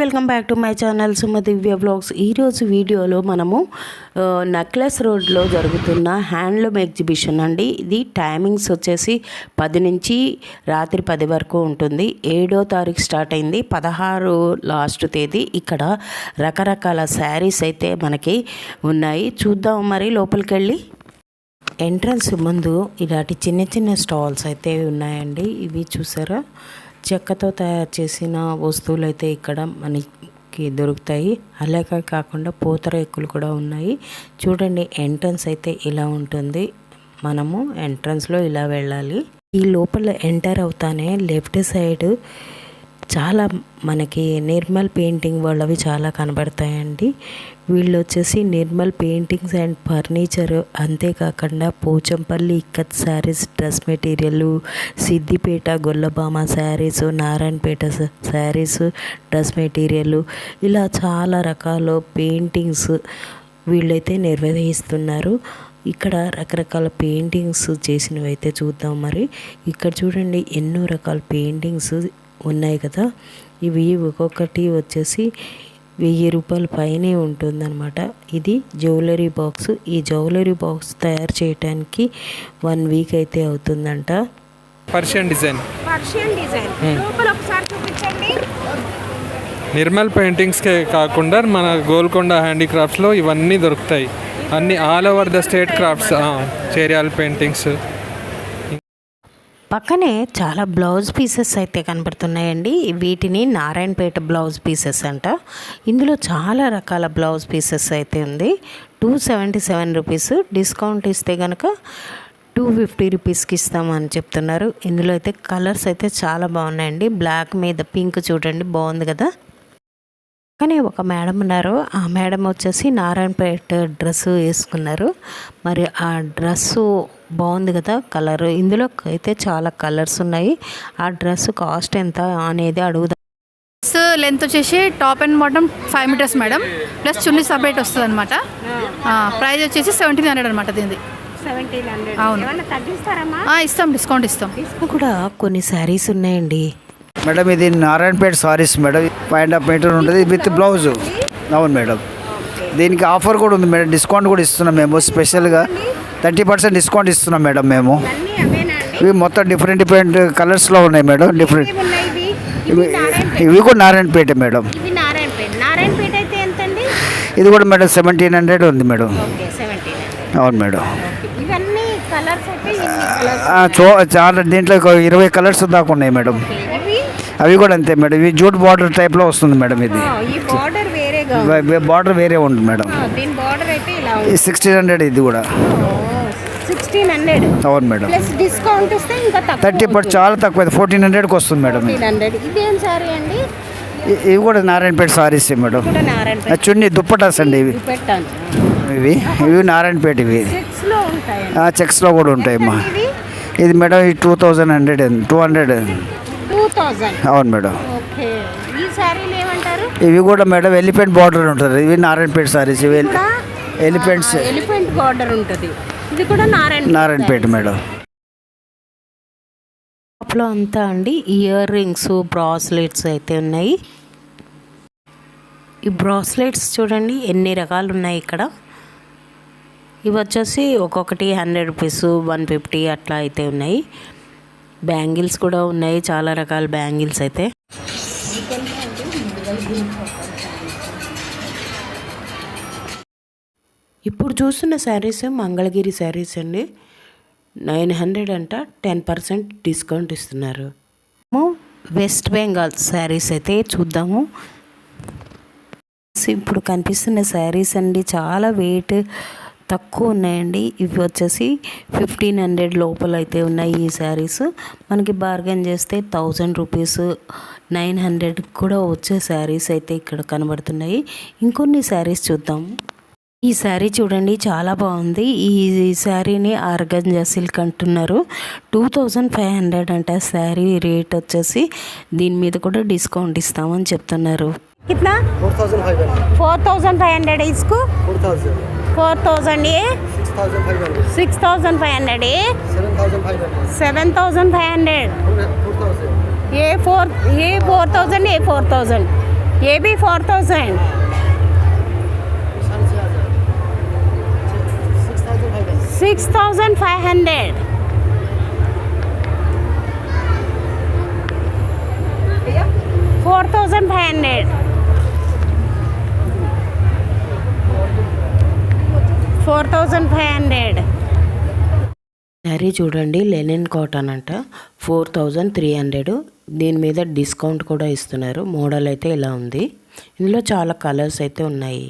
Welcome back to my channel Sumadivya vlogs. ఈరోజు వీడియోలో మనము నక్లెస్ రోడ్లో జరుగుతున్న హ్యాండ్లూమ్ ఎగ్జిబిషన్ అండి. ఇది టైమింగ్స్ వచ్చేసి పది నుంచి రాత్రి పది వరకు ఉంటుంది. ఏడో తారీఖు స్టార్ట్ అయింది. పదహారు లాస్ట్ తేదీ. ఇక్కడ రకరకాల శారీస్ అయితే మనకి ఉన్నాయి. చూద్దాం మరి లోపలికి వెళ్ళి ఎంట్రన్స్ ముందు ఇలాంటి చిన్న చిన్న స్టాల్స్ అయితే ఉన్నాయండి. ఇవి చూసారా? చెక్కతో తయారు చేసిన వస్తువులు అయితే ఇక్కడ మనకి దొరుకుతాయి. అలాగే కాకుండా పూతరేకులు కూడా ఉన్నాయి. చూడండి ఎంట్రన్స్ అయితే ఇలా ఉంటుంది. మనము ఎంట్రన్స్లో ఇలా వెళ్ళాలి. ఈ లోపల ఎంటర్ అవుతానే లెఫ్ట్ సైడ్ చాలా మనకి నిర్మల్ పెయింటింగ్ వాళ్ళవి చాలా కనబడతాయండి. వీళ్ళు వచ్చేసి నిర్మల్ పెయింటింగ్స్ అండ్ ఫర్నిచర్ అంతేకాకుండా Pochampally ikat saris dress material Siddipet Gollabhama saris Narayanpet saris dress material ఇలా చాలా రకాల పెయింటింగ్స్ వీళ్ళైతే నిర్వహిస్తున్నారు. ఇక్కడ రకరకాల పెయింటింగ్స్ చేసినవి అయితే చూద్దాం మరి. ఇక్కడ చూడండి ఎన్నో రకాల పెయింటింగ్స్ ఉన్నాయి కదా. ఇవి ఒక్కొక్కటి వచ్చేసి వెయ్యి రూపాయల పైనే ఉంటుందన్నమాట. ఇది జ్యువెలరీ బాక్స్. ఈ జ్యువెలరీ బాక్స్ తయారు చేయడానికి వన్ వీక్ అయితే అవుతుందంట. Persian design. Persian design. లోపల ఒకసారి చూపించండి. నిర్మల్ పెయింటింగ్స్కే కాకుండా మన గోల్కొండ హ్యాండీక్రాఫ్ట్స్లో ఇవన్నీ దొరుకుతాయి. అన్ని all over the state crafts. Cheriyal paintings. పక్కనే చాలా బ్లౌజ్ పీసెస్ అయితే కనబడుతున్నాయండి వీటిని నారాయణపేట బ్లౌజ్ పీసెస్ అంట. ఇందులో చాలా రకాల బ్లౌజ్ పీసెస్ అయితే ఉంది. Two seventy seven rupees. Discount ఇస్తే కనుక టూ ఫిఫ్టీ రూపీస్కి ఇస్తామని చెప్తున్నారు. ఇందులో అయితే కలర్స్ అయితే చాలా బాగున్నాయండి. బ్లాక్ మీద పింక్ చూడండి బాగుంది కదా? కానీ ఒక మేడం ఉన్నారు. ఆ మేడం వచ్చేసి నారాయణపేట డ్రెస్ వేసుకున్నారు. మరి ఆ డ్రెస్సు బాగుంది కదా కలర్. ఇందులో అయితే చాలా కలర్స్ ఉన్నాయి. ఆ డ్రెస్ కాస్ట్ ఎంత అనేది అడుగుదాం. డ్రెస్ లెంత్ వచ్చేసి top and bottom five metres madam. Plus chunni separate వస్తుంది అనమాట ప్రైస్ వచ్చేసి సెవెంటీన్ హండ్రెడ్ అనమాట దీనిది. అవును. ఇస్తాం డిస్కౌంట్ ఇస్తాం. కూడా కొన్ని శారీస్ ఉన్నాయండి. మేడం ఇది Narayanpet saris madam. Five and half metre ఉంటుంది విత్ బ్లౌజ్. అవును మేడం. దీనికి ఆఫర్ కూడా ఉంది మేడం. డిస్కౌంట్ కూడా ఇస్తున్నాం మేము స్పెషల్గా. థర్టీ పర్సెంట్ డిస్కౌంట్ ఇస్తున్నాం మేడం మేము. ఇవి మొత్తం డిఫరెంట్ డిఫరెంట్ కలర్స్లో ఉన్నాయి మేడం డిఫరెంట్ ఇవి? కూడా నారాయణపేట మేడం. ఇది కూడా మేడం సెవెంటీన్ హండ్రెడ్ ఉంది మేడం. అవును మేడం. చో చాలా దీంట్లో ఇరవై కలర్స్ దాకా ఉన్నాయి మేడం. అవి కూడా అంతే మేడం. ఇవి జూట్ బార్డర్ టైప్లో వస్తుంది మేడం ఇది. బార్డర్ వేరే ఉంది మేడం. ఆ, దీని బార్డర్ అయితే ఇలా ఉంది. సిక్స్టీన్ హండ్రెడ్ ఇది కూడా. సిక్స్టీన్ హండ్రెడ్ అవును మేడం. ప్లస్ డిస్కౌంట్ ఇస్తే ఇంకా థర్టీ పర్ చాలా తక్కువ ఫోర్టీన్ హండ్రెడ్కి వస్తుంది మేడం హండ్రెడ్ ఇదేం సారీ అండి? ఇవి కూడా నారాయణపేట సారీస్ మేడం. కూడా చున్నీ దుప్పటాస్ అండి ఇవి. ఇవి పెట్టాను ఇవి ఇవి నారాయణపేట ఇవి. లో ఉంటాయండి. ఆ, చెక్స్లో కూడా ఉంటాయి అమ్మా ఇది మేడం ఈ two thousand hundred two hundred two thousand అవును మేడం. ఓకే. ఈ శారీలు ఏమంటారు? ఇవి కూడా మేడం ఎలిఫెంట్ బార్డర్ ఉంటుంది. ఇవి నారాయణపేట సారీస్ ఇవి ఎలిఫెంట్స్. ఎలిఫెంట్ బార్డర్ ఉంటుంది. ఇది కూడా నారాయణ నారాయణపేట మేడం. షాప్లో అంతా అండి ఇయర్ రింగ్స్ బ్రాస్లెట్స్ అయితే ఉన్నాయి. ఈ బ్రాస్లెట్స్ చూడండి ఎన్ని రకాలు ఉన్నాయి ఇక్కడ. ఇవి వచ్చేసి ఒక్కొక్కటి హండ్రెడ్ రూపీస్ వన్ ఫిఫ్టీ అట్లా అయితే ఉన్నాయి. బ్యాంగిల్స్ కూడా ఉన్నాయి చాలా రకాల బ్యాంగిల్స్ అయితే. ఇప్పుడు చూస్తున్న శారీస్ మంగళగిరి శారీస్ అండి. నైన్ హండ్రెడ్ అంట టెన్ పర్సెంట్ డిస్కౌంట్ ఇస్తున్నారు. వెస్ట్ బెంగాల్ శారీస్ అయితే చూద్దాము. ఇప్పుడు కనిపిస్తున్న శారీస్ అండి చాలా వెయిట్ తక్కువ ఉన్నాయండి. ఇవి వచ్చేసి ఫిఫ్టీన్ హండ్రెడ్ లోపల అయితే ఉన్నాయి ఈ శారీస్. మనకి బార్గెన్ చేస్తే థౌజండ్ రూపీస్ నైన్ హండ్రెడ్ కూడా వచ్చే శారీస్ అయితే ఇక్కడ కనబడుతున్నాయి. ఇంకొన్ని శారీస్ చూద్దాం ఈ శారీ చూడండి చాలా బాగుంది ఈ శారీని ఆర్గంజా సిల్క్ అంటున్నారు టూ థౌజండ్ ఫైవ్ హండ్రెడ్ అంట శారీ రేట్ వచ్చేసి దీని మీద కూడా డిస్కౌంట్ ఇస్తామని చెప్తున్నారు कितना four thousand five hundred four thousand five hundred इसको फोर थाउजेंड फोर थाउजेंड ये six thousand five hundred six thousand five hundred ये seven thousand five hundred seven thousand five hundred four thousand ये four ये four thousand ये four thousand ये भी four thousand Six thousand five hundred four thousand five hundred four thousand five hundred sari చూడండి linen cotton అంట. Four thousand three hundred దీని మీద discount కూడా ఇస్తున్నారు. మోడల్ అయితే ఇలా ఉంది. ఇందులో చాలా కలర్స్ అయితే ఉన్నాయి.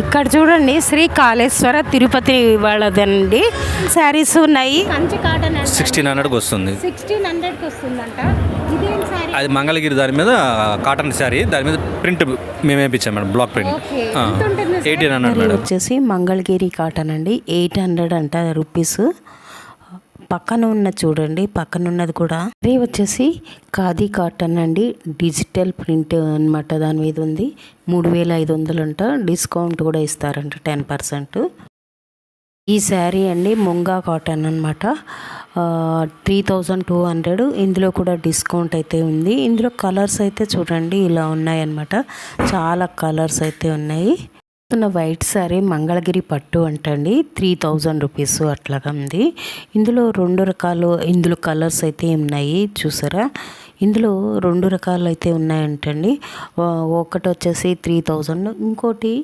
ఇక్కడ చూడండి శ్రీ కాళేశ్వర తిరుపతి వాళ్ళదండి. శారీస్ ఉన్నాయి. కంచి కాటన్ సిక్స్టీన్ హండ్రెడ్కి వస్తుంది. సిక్స్టీన్ హండ్రెడ్కి వస్తుందంట. ఇదేం శారీ అది మంగళగిరి దాని మీద కాటన్ శారీ దాని మీద ప్రింట్ మేము madam block print? Eighteen hundred వచ్చేసి మంగళగిరి కాటన్ అండి. ఎయిట్ హండ్రెడ్ అంట రూపీస్ పక్కన ఉన్న చూడండి పక్కన ఉన్నది కూడా. ఇది వచ్చేసి ఖాదీ కాటన్ అండి. డిజిటల్ ప్రింట్ అనమాట దాని మీద ఉంది. మూడు వేల ఐదు వందలు అంట. డిస్కౌంట్ కూడా ఇస్తారంట టెన్ పర్సెంట్. ఈ శారీ అండి ముంగా కాటన్ అనమాట త్రీ థౌజండ్ టూ హండ్రెడ్. ఇందులో కూడా డిస్కౌంట్ అయితే ఉంది. ఇందులో కలర్స్ అయితే చూడండి ఇలా ఉన్నాయన్నమాట. చాలా కలర్స్ అయితే ఉన్నాయి. ఉన్న వైట్ సారీ మంగళగిరి పట్టు అంటండి. త్రీ థౌజండ్ రూపీస్ అట్లాగా ఉంది. ఇందులో రెండు రకాలు ఇందులో కలర్స్ అయితే ఉన్నాయి చూసారా? ఇందులో రెండు రకాలు అయితే ఉన్నాయంటండి. ఒకటి వచ్చేసి త్రీ థౌజండ్ ఇంకోటి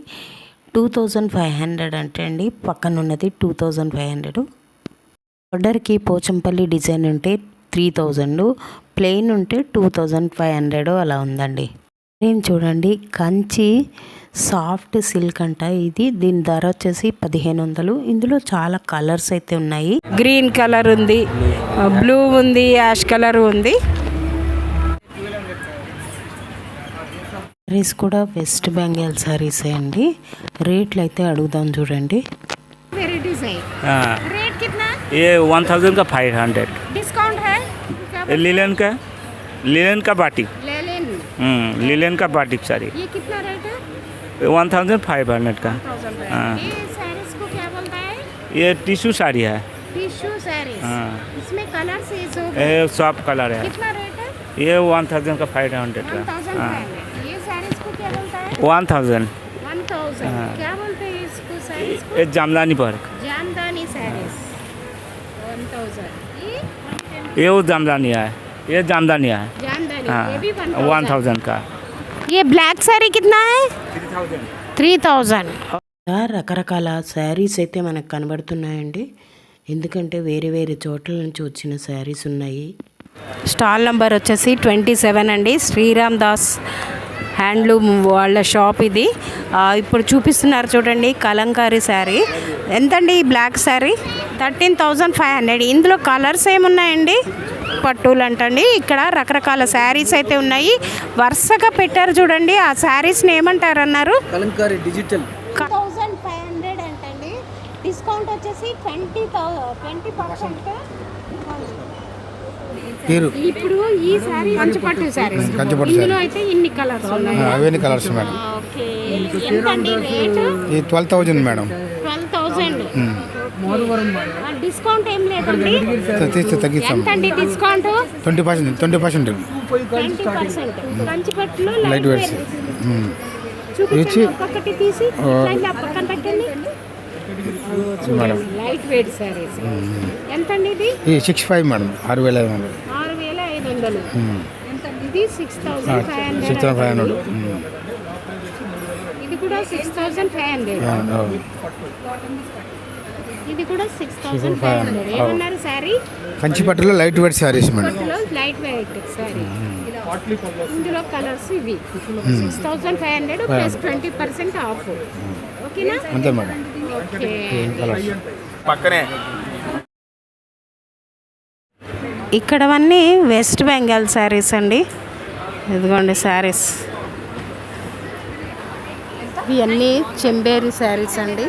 టూ థౌజండ్ ఫైవ్ హండ్రెడ్ అంటండి. పక్కన ఉన్నది టూ థౌజండ్ ఫైవ్ హండ్రెడ్. ఆర్డర్కి పోచంపల్లి డిజైన్ ఉంటే త్రీ థౌజండ్ ప్లెయిన్ ఉంటే టూ థౌజండ్ ఫైవ్ హండ్రెడ్ అలా ఉందండి. నేను చూడండి కంచి సాఫ్ట్ సిల్క్ అంట ఇది దీని ధర వచ్చేసి పదిహేను వందలు ఇందులో చాలా కలర్స్ అయితే ఉన్నాయి గ్రీన్ కలర్ ఉంది బ్లూ ఉంది యాష్ కలర్ ఉంది సారీస్ కూడా వెస్ట్ బెంగాల్ సారీస్ అండి రేట్లు అయితే అడుగుదాం చూడండి वेराइटीज है हाँ रेट कितना ये वन थाउजेंड का फाइव हंड्रेड डिस्काउंट है क्या लिलन का लिलन का बाटिक ले लेन हम्म, लिलन का बाटिक साड़ी। ये कितना रेट है? वन थाउज़ेंड फाइव हंड्रेड का। हाँ। ये क्या बोलता है? ये टिश्यू साड़ी है। इसमें कलर ये सॉफ्ट कलर है। कितना रेट है? ये वन थाउज़ेंड का फाइव हंड्रेड का। हाँ। ये साड़ीज को क्या बोलता वन थाउज़ेंड हाँ। क्या बोलते हैं इसको ये जामदानी पर। जामदानी साड़ीज वन थाउज़ेंड ये वो जामदानी है। ये जामदानी है। हाँ ये भी वन थाउजेंड का ये ब्लैक साड़ी कितना है थ्री थाउजेंड ఇలా రకరకాల శారీస్ అయితే మనకు కనబడుతున్నాయండి ఎందుకంటే వేరే వేరే చోట్ల నుంచి వచ్చిన శారీస్ ఉన్నాయి స్టాల్ నంబర్ వచ్చేసి ట్వంటీ సెవెన్ అండి శ్రీరామ్ దాస్ హ్యాండ్లూమ్ వాళ్ళ షాప్ ఇది ఆ, ఇప్పుడు చూపిస్తున్నారు చూడండి కలంకారీ శారీ ఎంతండి ఈ black sari thirteen thousand five hundred ఇందులో కలర్స్ ఏమున్నాయండి పట్టులు అంటండి ఇక్కడ రకరకాల శారీస్ అయితే ఉన్నాయి. వరుసగా పెట్టారు చూడండి. ఆ శారీస్ని ఏమంటారు అన్నారు Kalamkari digital. Thousand five hundred అంటండి. డిస్కౌంట్ వచ్చేసి ట్వంటీ ట్వంటీ పర్సెంట్. పేరు ఇప్పుడు ఈ సారీ కంచిపట్టు సారీస్ కంచిపట్టు ఇందులో అయితే ఇన్ని కలర్స్ ఉన్నాయి. అవన్నీ కలర్స్ మేడం. ఓకే. ఈ twelve thousand madam. Twelve thousand discount ఏం లేదండి. Discount? Twenty percent twenty percent. Twenty percent. కంచిపట్టులో light light weights. చూపించండి ఇచ్చి- ఒక్కొక్కటి తీసి ఇట్లా పక్కన పెట్టండి. మేడం. Light weight saris. ఎంతండి ఇది? ఈ సిక్స్ ఫైవ్ మేడం ఆరు వేల ఐదు వందలు. ఆరు వేల ఐదు వందలు. ఇది? Six thousand five six hundred five hundred. ఇది కూడా సిక్స్ థౌసండ్ ఫైవ్ హండ్రెడ్. ఇది కూడా సిక్స్ థౌసండ్ ఫైవ్ హండ్రెడ్ ఏమన్నారు sari కంచిపట్టులో light weight saris madam. Light weight sari ఇందులో కలర్స్ ఇవి. Six thousand five hundred plus twenty percent off ఓకేనా? అంతే madam. పక్కనే. ఇక్కడవన్నీ వెస్ట్ బెంగాల్ శారీస్ అండి. ఇదిగోండి శారీస్ ఇవన్నీ చెంబేరి శారీస్ అండి.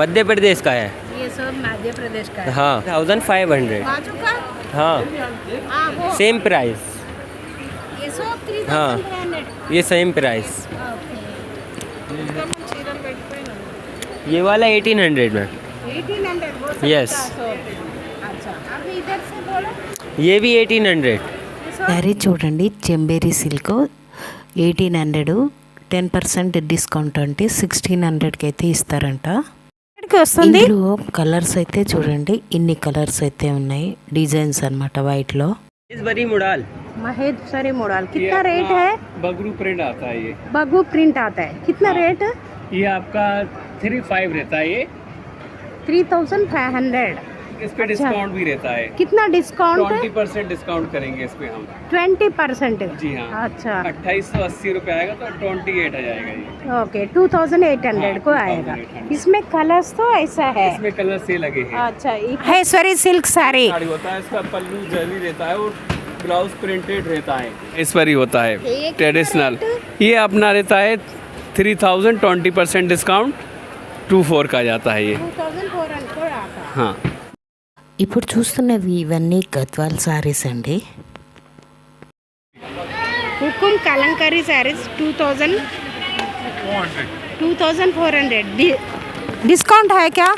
మధ్యప్రదేశ్ కాయే ये सब मध्य प्रदेश का हाँ थाउजेंड फाइव हंड्रेड बाजू का हाँ हाँ वो सेम प्राइस ये सब थ्री हाँ। थाउजेंड फाइव हंड्रेड ये सेम प्राइस ये वाला एटीन हंड्रेड में एटीन हंड्रेड वो सब Yes. का सब। अच्छा अब इधर से बोलो ये भी एटीन हंड्रेड శారీ చూడండి Chanderi silk eighteen hundred ten percent discount అంటే సిక్స్టీన్ హండ్రెడ్కి అయితే ఇస్తారంట ఎక్కడికి వస్తుంది ఇందులో కలర్స్ అయితే చూడండి ఇన్ని కలర్స్ అయితే ఉన్నాయి డిజైన్స్ అన్నమాట వైట్లో इस बड़ी मुड़ाल महेश्वरी मोडल कितना रेट है बगरू प्रिंट आता है ये बगू प्रिंट आता है कितना रेट ये आपका थ्री फाइव रहता है ये थ्री थाउजेंड फाइव हंड्रेड इस पे डिस्काउंट भी रहता है। कितना डिस्काउंट ट्वेंटी परसेंट डिस्काउंट करेंगे इस पे हम। Twenty percent. जी हाँ। अच्छा। अट्ठाईस सौ अस्सी रुपये आएगा तो ट्वेंटी एट आ जाएगा ये। Okay two thousand eight hundred को आएगा। इसमें कलर्स तो ऐसा है। इसमें कलर से लगे हैं। अच्छा महेश्वरी सिल्क साड़ी साड़ी होता है इसका पल्लू जरी रहता है और ब्लाउज प्रिंटेड रहता है। इस पर ही होता है ट्रेडिशनल ये अपना रहता है three thousand twenty percent discount two four का जाता है ये। हाँ। ఇప్పుడు చూస్తున్నవి ఇవన్నీ గద్వాల్ శారీస్ అండి. Hukum Kalamkari saris two thousand two thousand four hundred discount high క్యా?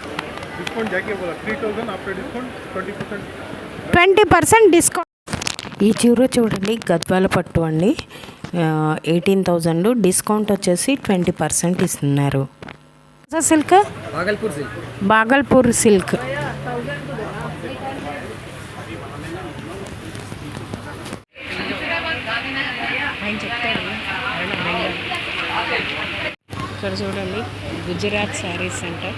Twenty percent discount. ఈ చీర చూడండి గద్వాల పట్టు అండి. ఎయిటీన్ థౌజండ్ డిస్కౌంట్ వచ్చేసి ట్వంటీ పర్సెంట్ ఇస్తున్నారు. Silk? Bhagalpur silk. Bhagalpur silk. ఇక్కడ చూడండి గుజరాత్ శారీస్ సెంటర్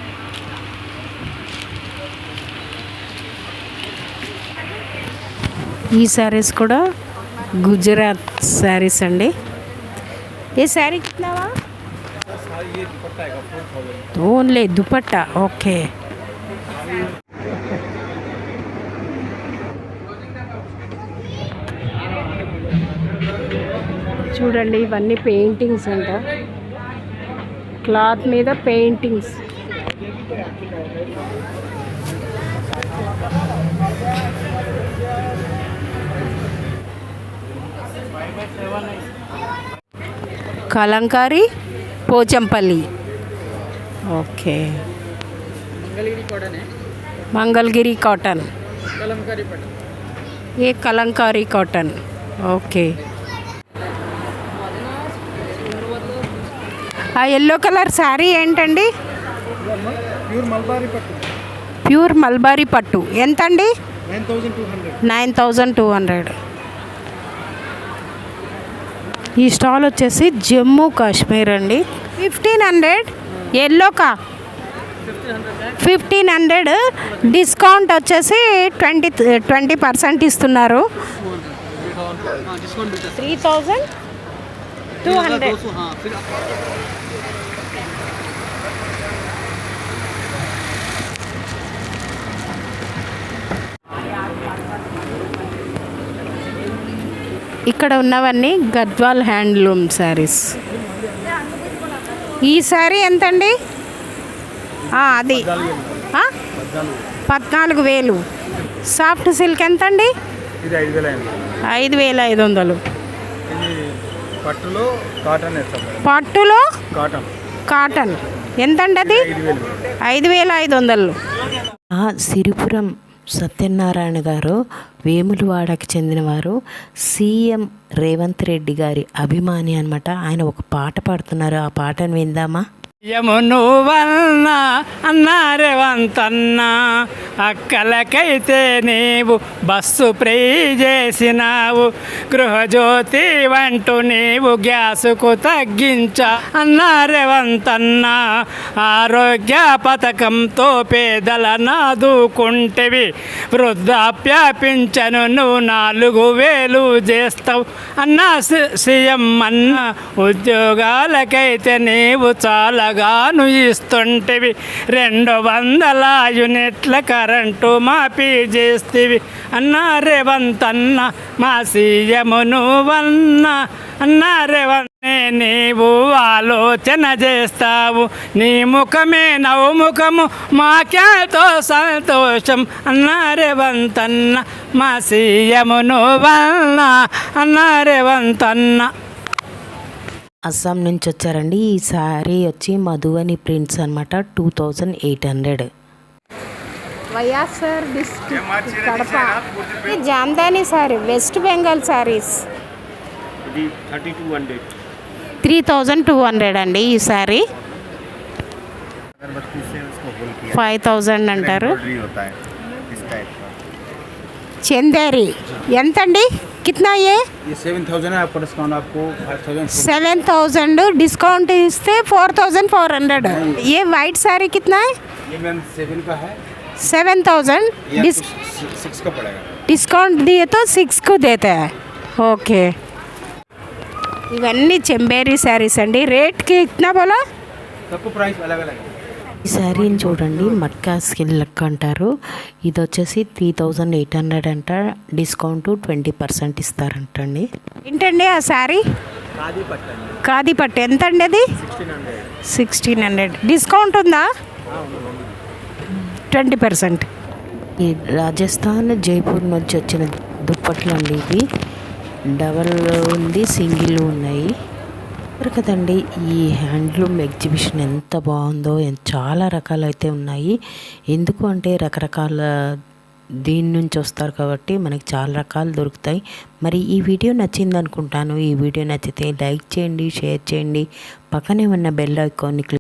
ఈ శారీస్ కూడా గుజరాత్ శారీస్ అండి. ఏ శారీ కిట్నావా ఓన్లీ దుపట్టా ఓకే. చూడండి ఇవన్నీ పెయింటింగ్స్ అంట. క్లాత్ మీద paintings. Kalamkari Pochampally. Okay. Mangalagiri cotton? ఏ కలంకారీ కాటన్? ఓకే. ఆ ఎల్లో కలర్ శారీ ఏంటండి? ప్యూర్ మల్బారీ పట్టు ఎంతండి? Nine thousand two hundred. ఈ స్టాల్ వచ్చేసి జమ్మూ కాశ్మీర్ అండి. Fifteen hundred. ఎల్లోకా fifteen hundred. Discount వచ్చేసి ట్వంటీ ట్వంటీ పర్సెంట్ ఇస్తున్నారు. Three thousand two hundred. ఇక్కడ ఉన్నవన్నీ గద్వాల్ హ్యాండ్లూమ్ శారీస్. ఈ శారీ ఎంతండి? ఆ, అది? పద్నాలుగు వేలు. సాఫ్ట్ సిల్క్ ఎంతండి? ఇది ఐదు వేల ఐదు వందలు. పట్టులో కాటన్ పట్టులో? కాటన్ కాటన్ ఎంతండి అది? ఐదు వేల ఐదు వందలు. ఆ సిరిపురం సత్యనారాయణ గారు వేములవాడకి చెందినవారు. సీఎం రేవంత్ రెడ్డి గారి అభిమాని అన్నమాట. ఆయన ఒక పాట పాడుతున్నారు. ఆ పాటను విందామా? యమును వల్ల అన్నారేవంతన్నా అక్కలకైతే నీవు బస్సు ప్రీ చేసినావు. గృహజ్యోతి వంటు నీవు గ్యాసుకు తగ్గించా. అన్నారేవంతన్నా ఆరోగ్య పథకంతో పేదల నాదుకుంటేవి. వృద్ధాప్య పింఛను నువ్వు నాలుగు వేలు చేస్తావు. అన్నా సి- సీఎం అన్న ఉద్యోగాలకైతే నీవు చాలా గాను ఇస్తుంటివి. రెండు వందల యూనిట్ల కరెంటు మాఫీ చేస్తేవి. అన్నా రేవంతన్న మా సీఎమును వన్న. అన్నా రేవన్నే నీవు ఆలోచన చేస్తావు. నీ ముఖమే నవ్వు ముఖము మాకేతో సంతోషం. అన్నా రేవంత్ మా సీఎమును వల్ల అన్నా రేవంతన్నా. అస్సాం నుంచి వచ్చారండి. ఈ శారీ వచ్చి మధువని ప్రింట్స్ అనమాట two thousand eight hundred. YSR district Kadapa. ఇది sari West Bengal saris three thousand two hundred అండి ఈ శారీ ఫైవ్ థౌజండ్ అంటారు. చందేరి. ఎంతండి? कितना ये? ये सेवन थाउज़ेंड है आपको डिस्काउंट आपको सेवन थाउज़ेंड डिस्काउंट इससे फोर थाउज़ेंड फोर हंड्रेड ये वाइट साड़ी कितना है? ये मैम सेवन का है। सेवन थाउज़ेंड डिस्क का पड़ेगा। डिस्काउंट दिए तो सिक्स को देते हैं। ओके इवन चेरी ఓకే ఇవన్నీ रेट శారీస్ इतना बोला? सबको प्राइस अलग अलग है। ఈ శారీని చూడండి మట్కా స్కిన్ లెక్క అంటారు. ఇది వచ్చేసి త్రీ థౌజండ్ ఎయిట్ హండ్రెడ్ అంట. డిస్కౌంట్ ట్వంటీ పర్సెంట్ ఇస్తారంటండి. ఏంటండి ఆ శారీ? ఖాదీ పట్టు ఎంత అండి అది? Sixteen hundred. డిస్కౌంట్ ఉందా? Twenty percent. ఈ రాజస్థాన్ జైపూర్ నుంచి వచ్చిన దుప్పట్లు అండి ఇవి. డబల్ ఉంది సింగిల్ ఉన్నాయి. చెప్పారు కదండి ఈ హ్యాండ్లూమ్ ఎగ్జిబిషన్ ఎంత బాగుందో చాలా రకాలు అయితే ఉన్నాయి. ఎందుకు అంటే రకరకాల దీని నుంచి వస్తారు కాబట్టి మనకి చాలా రకాలు దొరుకుతాయి. మరి ఈ వీడియో నచ్చింది అనుకుంటాను ఈ వీడియో నచ్చితే లైక్ చేయండి షేర్ చేయండి. పక్కనే ఉన్న బెల్ ఐకాన్ని క్లిక్